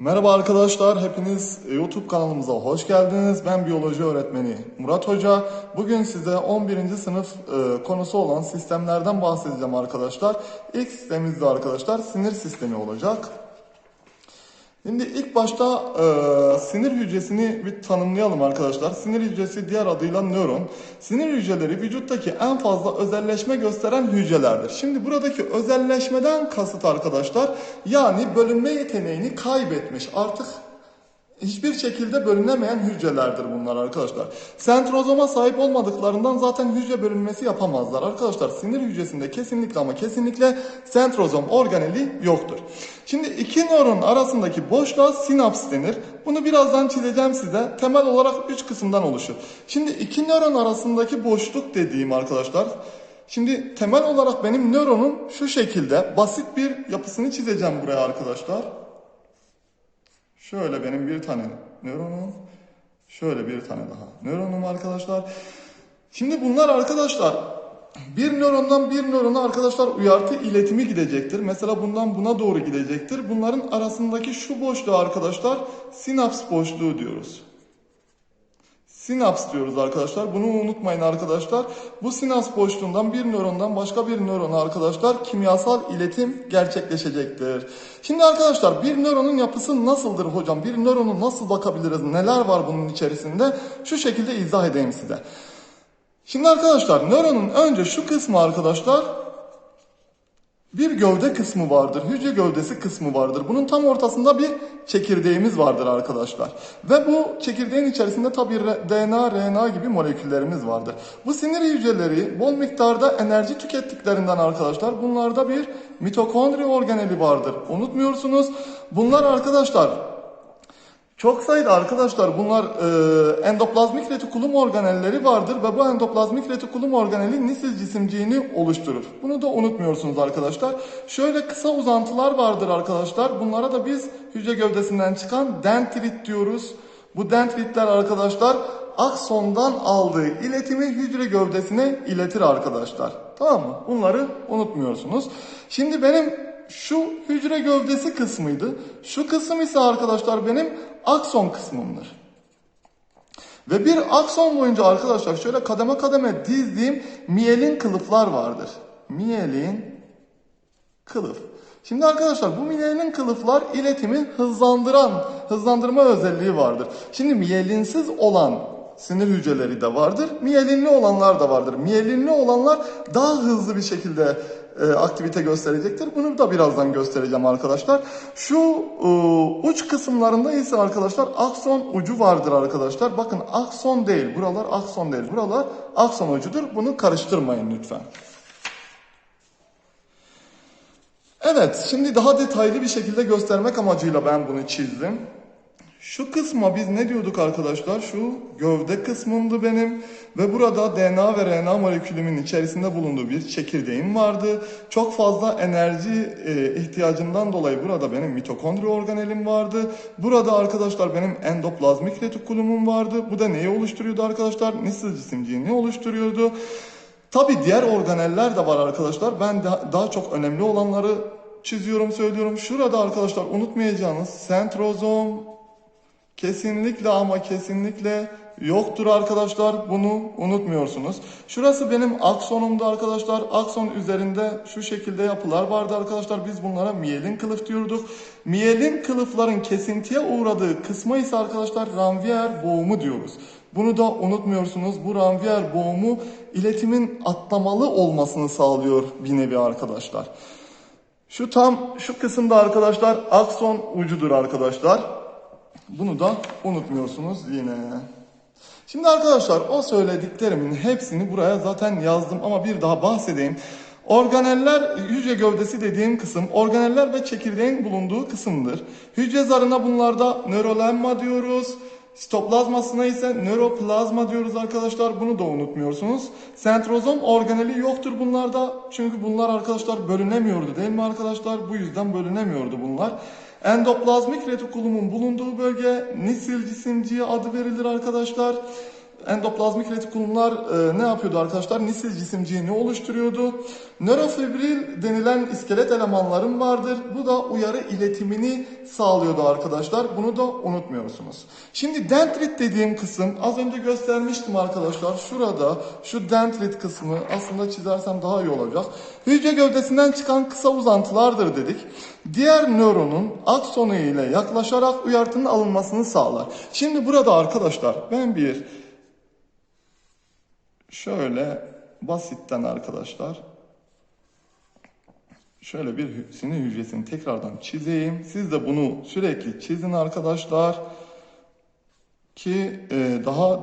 Merhaba arkadaşlar, hepiniz YouTube kanalımıza hoş geldiniz. Ben biyoloji öğretmeni Murat Hoca. Bugün size 11. sınıf e, konusu olan sistemlerden bahsedeceğim arkadaşlar. İlk sistemimiz de arkadaşlar sinir sistemi olacak. Şimdi ilk başta e, sinir hücresini bir tanımlayalım arkadaşlar. Sinir hücresi diğer adıyla nöron. Sinir hücreleri vücuttaki en fazla özelleşme gösteren hücrelerdir. Şimdi buradaki özelleşmeden kasıt arkadaşlar yani bölünme yeteneğini kaybetmiş artık hiçbir şekilde bölünemeyen hücrelerdir bunlar arkadaşlar. Sentrozoma sahip olmadıklarından zaten hücre bölünmesi yapamazlar. Arkadaşlar sinir hücresinde kesinlikle ama kesinlikle sentrozom organeli yoktur. Şimdi iki nöron arasındaki boşluğa sinaps denir. Bunu birazdan çizeceğim size. Temel olarak üç kısımdan oluşur. Şimdi iki nöron arasındaki boşluk dediğim arkadaşlar Şimdi temel olarak benim nöronun şu şekilde basit bir yapısını çizeceğim buraya arkadaşlar. Şöyle benim bir tane nöronum. Şöyle bir tane daha nöronum arkadaşlar. Şimdi bunlar arkadaşlar bir nörondan bir nörona arkadaşlar uyartı iletimi gidecektir. Mesela bundan buna doğru gidecektir. Bunların arasındaki şu boşluğu arkadaşlar sinaps boşluğu diyoruz. Sinaps diyoruz arkadaşlar. Bunu unutmayın arkadaşlar. Bu sinaps boşluğundan bir nörondan başka bir nörona arkadaşlar kimyasal iletim gerçekleşecektir. Şimdi arkadaşlar bir nöronun yapısı nasıldır hocam? Bir nöronu nasıl bakabiliriz? Neler var bunun içerisinde? Şu şekilde izah edeyim size. Şimdi arkadaşlar nöronun önce şu kısmı arkadaşlar bir gövde kısmı vardır. Hücre gövdesi kısmı vardır. Bunun tam ortasında bir çekirdeğimiz vardır arkadaşlar. Ve bu çekirdeğin içerisinde tabi DNA, RNA gibi moleküllerimiz vardır. Bu sinir hücreleri bol miktarda enerji tükettiklerinden arkadaşlar bunlarda bir mitokondri organeli vardır. Unutmuyorsunuz. Bunlar arkadaşlar çok sayıda arkadaşlar bunlar e, endoplazmik retikulum organelleri vardır ve bu endoplazmik retikulum organeli nisil cisimciğini oluşturur. Bunu da unutmuyorsunuz arkadaşlar. Şöyle kısa uzantılar vardır arkadaşlar. Bunlara da biz hücre gövdesinden çıkan dendrit diyoruz. Bu dendritler arkadaşlar aksondan aldığı iletimi hücre gövdesine iletir arkadaşlar. Tamam mı? Bunları unutmuyorsunuz. Şimdi benim şu hücre gövdesi kısmıydı. Şu kısım ise arkadaşlar benim akson kısmımdır. Ve bir akson boyunca arkadaşlar şöyle kademe kademe dizdiğim miyelin kılıflar vardır. Miyelin kılıf. Şimdi arkadaşlar bu miyelin kılıflar iletimi hızlandıran, hızlandırma özelliği vardır. Şimdi miyelinsiz olan sinir hücreleri de vardır. Miyelinli olanlar da vardır. Miyelinli olanlar daha hızlı bir şekilde e, aktivite gösterecektir. Bunu da birazdan göstereceğim arkadaşlar. Şu e, uç kısımlarında ise arkadaşlar akson ucu vardır arkadaşlar. Bakın akson değil. Buralar akson değil. Buralar akson ucudur. Bunu karıştırmayın lütfen. Evet, şimdi daha detaylı bir şekilde göstermek amacıyla ben bunu çizdim. Şu kısma biz ne diyorduk arkadaşlar? Şu gövde kısmımdı benim ve burada DNA ve RNA molekülümün içerisinde bulunduğu bir çekirdeğim vardı. Çok fazla enerji e, ihtiyacından dolayı burada benim mitokondri organelim vardı. Burada arkadaşlar benim endoplazmik retikulumum vardı. Bu da neyi oluşturuyordu arkadaşlar? Nisil cisimciğini oluşturuyordu. Tabi diğer organeller de var arkadaşlar. Ben daha çok önemli olanları çiziyorum, söylüyorum. Şurada arkadaşlar unutmayacağınız sentrozom, Kesinlikle ama kesinlikle yoktur arkadaşlar. Bunu unutmuyorsunuz. Şurası benim aksonumdu arkadaşlar. Akson üzerinde şu şekilde yapılar vardı arkadaşlar. Biz bunlara miyelin kılıf diyorduk. Miyelin kılıfların kesintiye uğradığı kısma ise arkadaşlar ranvier boğumu diyoruz. Bunu da unutmuyorsunuz. Bu ranvier boğumu iletimin atlamalı olmasını sağlıyor bir nevi arkadaşlar. Şu tam şu kısımda arkadaşlar akson ucudur arkadaşlar. Bunu da unutmuyorsunuz yine. Şimdi arkadaşlar o söylediklerimin hepsini buraya zaten yazdım ama bir daha bahsedeyim. Organeller hücre gövdesi dediğim kısım organeller ve çekirdeğin bulunduğu kısımdır. Hücre zarına bunlarda nörolemma diyoruz. Sitoplazmasına ise nöroplazma diyoruz arkadaşlar. Bunu da unutmuyorsunuz. Sentrozom organeli yoktur bunlarda. Çünkü bunlar arkadaşlar bölünemiyordu değil mi arkadaşlar? Bu yüzden bölünemiyordu bunlar. Endoplazmik retikulumun bulunduğu bölge nisil cisimciği adı verilir arkadaşlar. endoplazmik retikulumlar e, ne yapıyordu arkadaşlar? Nisil cisimciğini oluşturuyordu. Nörofibril denilen iskelet elemanların vardır. Bu da uyarı iletimini sağlıyordu arkadaşlar. Bunu da unutmuyorsunuz. Şimdi dendrit dediğim kısım az önce göstermiştim arkadaşlar. Şurada şu dendrit kısmı aslında çizersem daha iyi olacak. Hücre gövdesinden çıkan kısa uzantılardır dedik. Diğer nöronun aksonu ile yaklaşarak uyartının alınmasını sağlar. Şimdi burada arkadaşlar ben bir şöyle basitten arkadaşlar şöyle bir sinir hücresini tekrardan çizeyim. Siz de bunu sürekli çizin arkadaşlar ki e, daha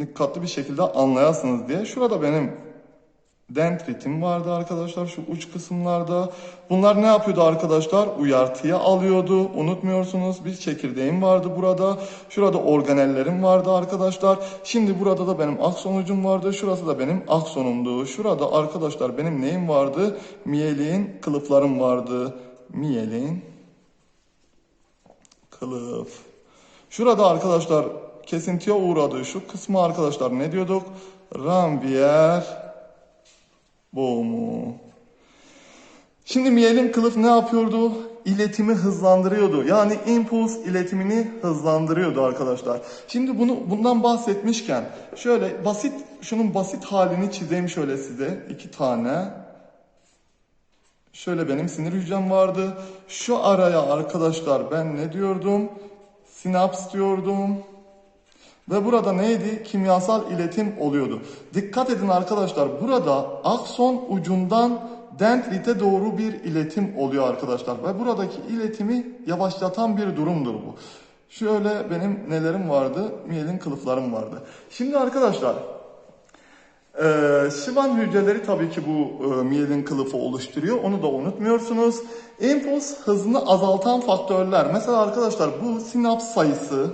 dikkatli bir şekilde anlayasınız diye. Şurada benim dendritim vardı arkadaşlar şu uç kısımlarda. Bunlar ne yapıyordu arkadaşlar? Uyartıya alıyordu. Unutmuyorsunuz bir çekirdeğim vardı burada. Şurada organellerim vardı arkadaşlar. Şimdi burada da benim akson ucum vardı. Şurası da benim aksonumdu. Şurada arkadaşlar benim neyim vardı? Miyelin kılıflarım vardı. Miyelin kılıf. Şurada arkadaşlar kesintiye uğradı. Şu kısmı arkadaşlar ne diyorduk? Ranvier boğumu. Şimdi miyelin kılıf ne yapıyordu? İletimi hızlandırıyordu. Yani impuls iletimini hızlandırıyordu arkadaşlar. Şimdi bunu bundan bahsetmişken şöyle basit şunun basit halini çizeyim şöyle size. iki tane. Şöyle benim sinir hücrem vardı. Şu araya arkadaşlar ben ne diyordum? Sinaps diyordum. Ve burada neydi? Kimyasal iletim oluyordu. Dikkat edin arkadaşlar burada akson ucundan dendrite doğru bir iletim oluyor arkadaşlar. Ve buradaki iletimi yavaşlatan bir durumdur bu. Şöyle benim nelerim vardı? Miyelin kılıflarım vardı. Şimdi arkadaşlar ee, Şivan hücreleri tabii ki bu e, miyelin kılıfı oluşturuyor. Onu da unutmuyorsunuz. Impuls hızını azaltan faktörler. Mesela arkadaşlar bu sinaps sayısı,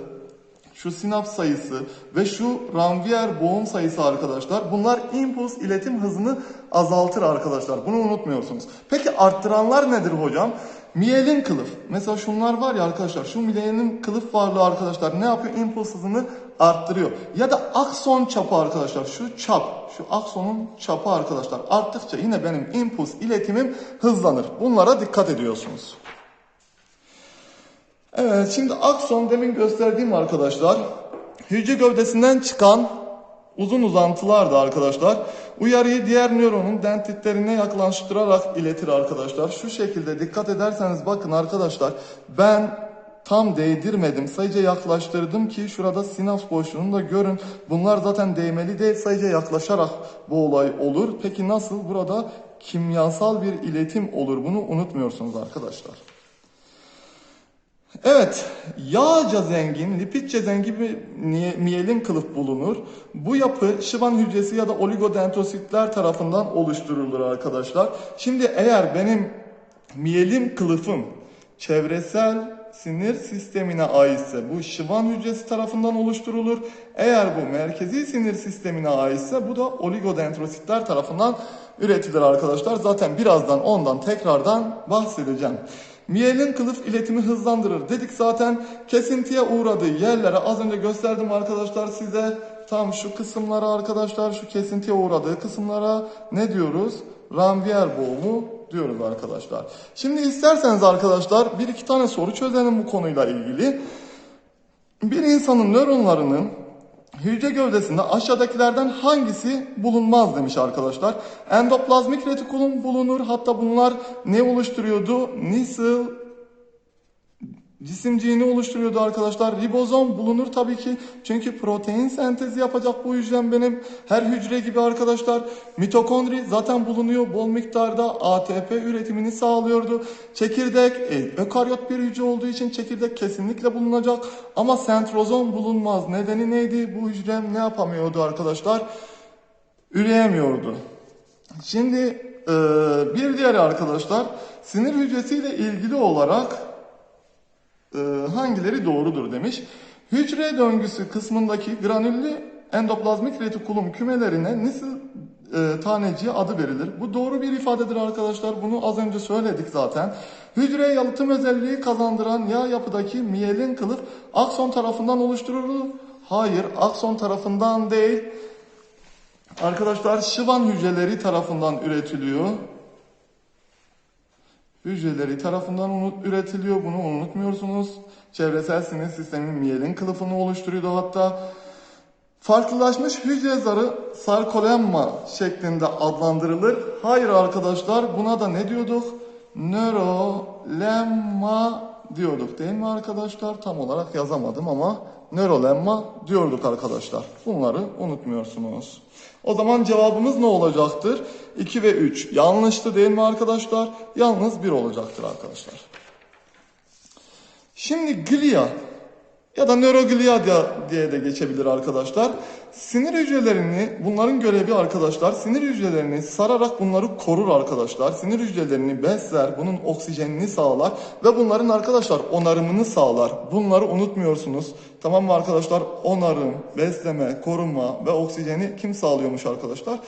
şu sinaps sayısı ve şu Ranvier boğum sayısı arkadaşlar. Bunlar impuls iletim hızını azaltır arkadaşlar. Bunu unutmuyorsunuz. Peki arttıranlar nedir hocam? Miyelin kılıf. Mesela şunlar var ya arkadaşlar. Şu miyelin kılıf varlığı arkadaşlar ne yapıyor? Impuls hızını arttırıyor. Ya da akson çapı arkadaşlar. Şu çap. Şu aksonun çapı arkadaşlar. Arttıkça yine benim impuls iletimim hızlanır. Bunlara dikkat ediyorsunuz. Evet şimdi akson demin gösterdiğim arkadaşlar hücre gövdesinden çıkan uzun uzantılardı arkadaşlar. Uyarıyı diğer nöronun dendritlerine yaklaştırarak iletir arkadaşlar. Şu şekilde dikkat ederseniz bakın arkadaşlar ben tam değdirmedim. Sadece yaklaştırdım ki şurada sinaps boşluğunu da görün. Bunlar zaten değmeli değil sadece yaklaşarak bu olay olur. Peki nasıl? Burada kimyasal bir iletim olur. Bunu unutmuyorsunuz arkadaşlar. Evet, yağca zengin, lipidçe zengin bir miyelin kılıf bulunur. Bu yapı şivan hücresi ya da oligodendrositler tarafından oluşturulur arkadaşlar. Şimdi eğer benim miyelin kılıfım çevresel sinir sistemine aitse bu şivan hücresi tarafından oluşturulur. Eğer bu merkezi sinir sistemine aitse bu da oligodendrositler tarafından üretilir arkadaşlar. Zaten birazdan ondan tekrardan bahsedeceğim. Miyelin kılıf iletimi hızlandırır dedik zaten. Kesintiye uğradığı yerlere az önce gösterdim arkadaşlar size. Tam şu kısımlara arkadaşlar şu kesintiye uğradığı kısımlara ne diyoruz? Ranvier boğumu diyoruz arkadaşlar. Şimdi isterseniz arkadaşlar bir iki tane soru çözelim bu konuyla ilgili. Bir insanın nöronlarının hücre gövdesinde aşağıdakilerden hangisi bulunmaz demiş arkadaşlar. Endoplazmik retikulum bulunur. Hatta bunlar ne oluşturuyordu? Nisil cisimciğini oluşturuyordu arkadaşlar. Ribozom bulunur tabii ki. Çünkü protein sentezi yapacak bu hücrem benim. Her hücre gibi arkadaşlar. Mitokondri zaten bulunuyor. Bol miktarda ATP üretimini sağlıyordu. Çekirdek e, ökaryot bir hücre olduğu için çekirdek kesinlikle bulunacak. Ama sentrozom bulunmaz. Nedeni neydi? Bu hücrem ne yapamıyordu arkadaşlar? Üreyemiyordu. Şimdi e, bir diğeri arkadaşlar sinir hücresiyle ilgili olarak hangileri doğrudur demiş. Hücre döngüsü kısmındaki granüllü endoplazmik retikulum kümelerine nisil e, taneciği adı verilir. Bu doğru bir ifadedir arkadaşlar. Bunu az önce söyledik zaten. Hücreye yalıtım özelliği kazandıran yağ yapıdaki miyelin kılıf akson tarafından oluşturulur. Hayır, akson tarafından değil. Arkadaşlar şıvan hücreleri tarafından üretiliyor. Hücreleri tarafından unut, üretiliyor. Bunu unutmuyorsunuz. Çevresel sinir sisteminin miyelin kılıfını oluşturuyordu hatta. Farklılaşmış hücre zarı sarkolemma şeklinde adlandırılır. Hayır arkadaşlar buna da ne diyorduk? Nörolemma diyorduk değil mi arkadaşlar? Tam olarak yazamadım ama nörolemma diyorduk arkadaşlar. Bunları unutmuyorsunuz. O zaman cevabımız ne olacaktır? 2 ve 3 yanlıştı değil mi arkadaşlar? Yalnız 1 olacaktır arkadaşlar. Şimdi glia ya da nöroglia diye- de geçebilir arkadaşlar. Sinir hücrelerini, bunların görevi arkadaşlar, sinir hücrelerini sararak bunları korur arkadaşlar. Sinir hücrelerini besler, bunun oksijenini sağlar ve bunların arkadaşlar onarımını sağlar. Bunları unutmuyorsunuz. Tamam mı arkadaşlar? Onarım, besleme, koruma ve oksijeni kim sağlıyormuş arkadaşlar?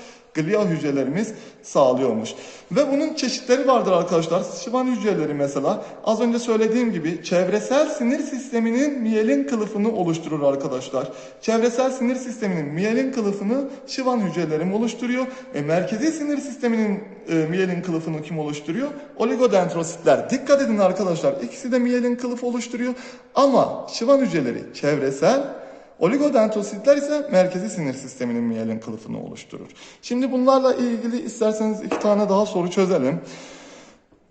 Glia hücrelerimiz sağlıyormuş. Ve bunun çeşitleri vardır arkadaşlar. Şivan hücreleri mesela az önce söylediğim gibi çevresel sinir sisteminin miyelin kılıfını oluşturur arkadaşlar. Çevresel sinir sisteminin miyelin kılıfını şivan hücrelerim oluşturuyor. E, merkezi sinir sisteminin e, miyelin kılıfını kim oluşturuyor? Oligodendrositler. Dikkat edin arkadaşlar. İkisi de miyelin kılıfı oluşturuyor. Ama şivan hücreleri çevresel Oligodendrositler ise merkezi sinir sisteminin miyelin kılıfını oluşturur. Şimdi bunlarla ilgili isterseniz iki tane daha soru çözelim.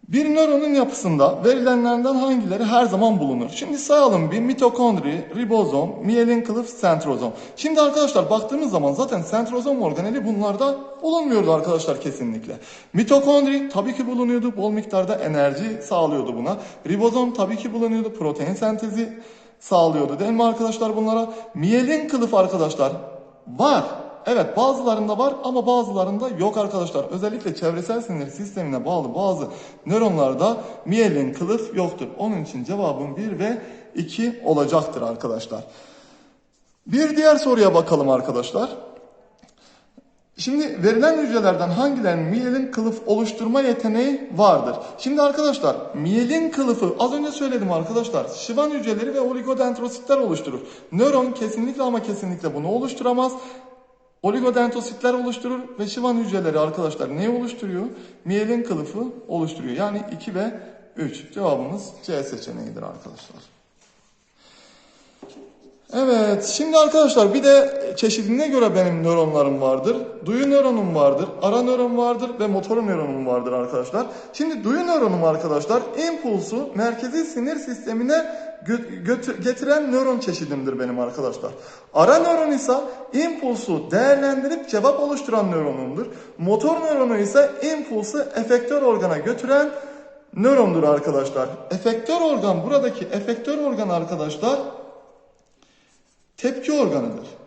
Bir nöronun yapısında verilenlerden hangileri her zaman bulunur? Şimdi sayalım bir mitokondri, ribozom, miyelin kılıf, sentrozom. Şimdi arkadaşlar baktığımız zaman zaten sentrozom organeli bunlarda bulunmuyordu arkadaşlar kesinlikle. Mitokondri tabii ki bulunuyordu, bol miktarda enerji sağlıyordu buna. Ribozom tabii ki bulunuyordu, protein sentezi sağlıyordu değil mi arkadaşlar bunlara? Miyelin kılıf arkadaşlar var. Evet bazılarında var ama bazılarında yok arkadaşlar. Özellikle çevresel sinir sistemine bağlı bazı nöronlarda miyelin kılıf yoktur. Onun için cevabım 1 ve 2 olacaktır arkadaşlar. Bir diğer soruya bakalım arkadaşlar. Şimdi verilen hücrelerden hangilerinin miyelin kılıf oluşturma yeteneği vardır? Şimdi arkadaşlar miyelin kılıfı az önce söyledim arkadaşlar. Şivan hücreleri ve oligodendrositler oluşturur. Nöron kesinlikle ama kesinlikle bunu oluşturamaz. Oligodendrositler oluşturur ve şivan hücreleri arkadaşlar neyi oluşturuyor? Miyelin kılıfı oluşturuyor. Yani 2 ve 3. Cevabımız C seçeneğidir arkadaşlar. Evet, şimdi arkadaşlar bir de çeşidine göre benim nöronlarım vardır. Duyu nöronum vardır, ara nöron vardır ve motor nöronum vardır arkadaşlar. Şimdi duyu nöronum arkadaşlar impulsu merkezi sinir sistemine getiren nöron çeşidimdir benim arkadaşlar. Ara nöron ise impulsu değerlendirip cevap oluşturan nöronumdur. Motor nöronu ise impulsu efektör organa götüren nörondur arkadaşlar. Efektör organ buradaki efektör organ arkadaşlar tepki organıdır.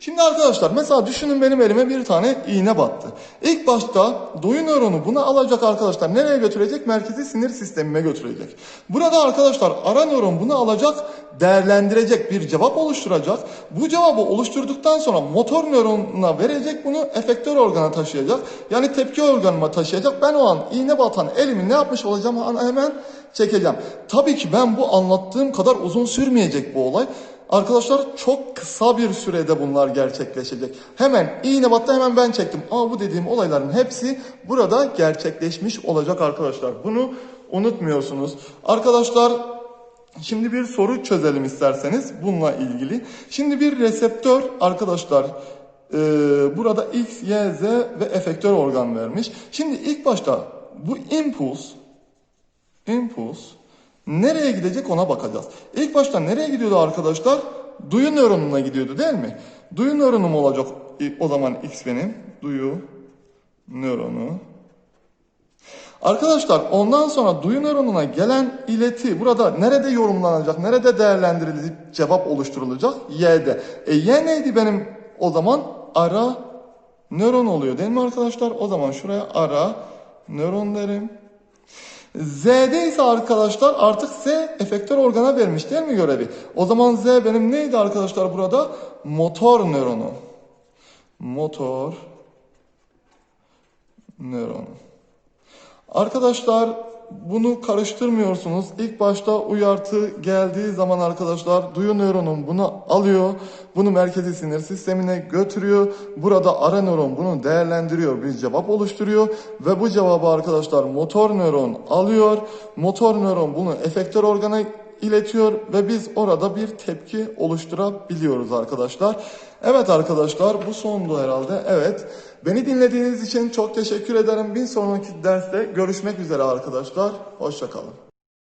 Şimdi arkadaşlar mesela düşünün benim elime bir tane iğne battı. İlk başta duyu nöronu bunu alacak arkadaşlar. Nereye götürecek? Merkezi sinir sistemime götürecek. Burada arkadaşlar ara nöron bunu alacak, değerlendirecek, bir cevap oluşturacak. Bu cevabı oluşturduktan sonra motor nöronuna verecek bunu efektör organa taşıyacak. Yani tepki organıma taşıyacak. Ben o an iğne batan elimi ne yapmış olacağım hemen çekeceğim. Tabii ki ben bu anlattığım kadar uzun sürmeyecek bu olay. Arkadaşlar çok kısa bir sürede bunlar gerçekleşecek. Hemen iğne battı hemen ben çektim. Aa bu dediğim olayların hepsi burada gerçekleşmiş olacak arkadaşlar. Bunu unutmuyorsunuz. Arkadaşlar şimdi bir soru çözelim isterseniz bununla ilgili. Şimdi bir reseptör arkadaşlar e, burada X, Y, Z ve efektör organ vermiş. Şimdi ilk başta bu impuls impuls nereye gidecek ona bakacağız. İlk başta nereye gidiyordu arkadaşlar? Duyu nöronuna gidiyordu değil mi? Duyu nöronum olacak o zaman X benim. Duyu nöronu. Arkadaşlar ondan sonra duyu nöronuna gelen ileti burada nerede yorumlanacak, nerede değerlendirilip cevap oluşturulacak? Y'de. E Y neydi benim o zaman? Ara nöron oluyor değil mi arkadaşlar? O zaman şuraya ara nöron derim. Z'de ise arkadaşlar artık Z efektör organa vermiş değil mi görevi? O zaman Z benim neydi arkadaşlar burada? Motor nöronu. Motor nöronu. Arkadaşlar bunu karıştırmıyorsunuz. İlk başta uyartı geldiği zaman arkadaşlar duyu nöronun bunu alıyor. Bunu merkezi sinir sistemine götürüyor. Burada ara nöron bunu değerlendiriyor. Bir cevap oluşturuyor. Ve bu cevabı arkadaşlar motor nöron alıyor. Motor nöron bunu efektör organa iletiyor ve biz orada bir tepki oluşturabiliyoruz arkadaşlar. Evet arkadaşlar bu sondu herhalde. Evet. Beni dinlediğiniz için çok teşekkür ederim. Bir sonraki derste görüşmek üzere arkadaşlar. Hoşçakalın.